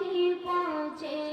পাখি পৌঁছে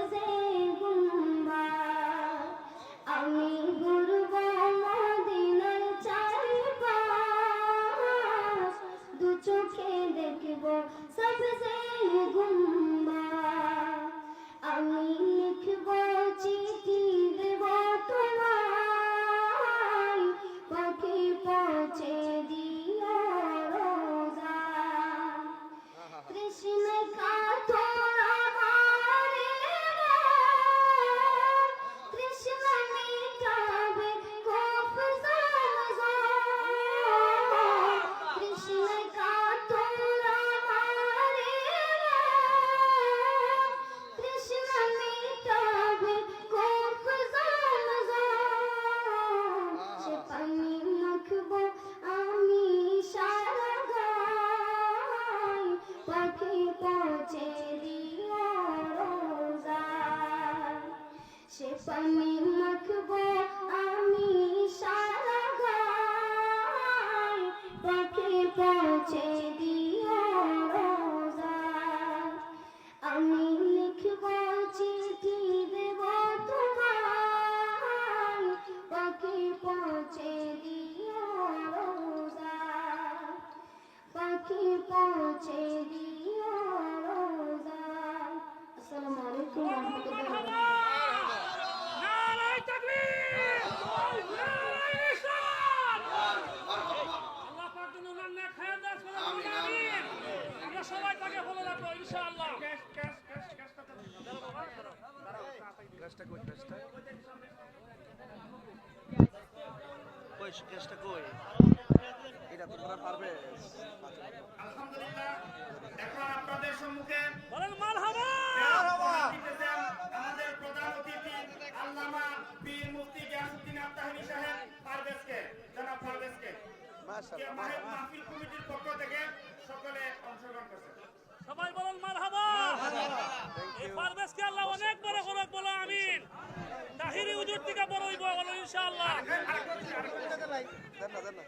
Moses রেশমে মাখব আমি সারা গান। পথে পৌঁছে দিও রোজা। আমি লিখব চিঠি দেব তোমার পথে পৌঁছে দিও রোজা। পাখি পৌঁছে দিও আসসালামু আলাইকুম কেসটা কই কেসটা কই কেসটা কই? এটা তোমরা পারবে। আলহামদুলিল্লাহ এখন আপনাদের সম্মুখে বলেন মারহাবা মারহাবা আমাদের প্রধান অতিথি আল্লামা পীর মুফতি গিয়াসউদ্দিন আত্তাহিনী সাহেব পারভেজকে জনাব পারভেজকে। মাশাআল্লাহ। মাহফিল কমিটির পক্ষ থেকে সকল তাহিরি থেকে বড় হইব বলো ইনশাআল্লাহ। দেন না দেন না।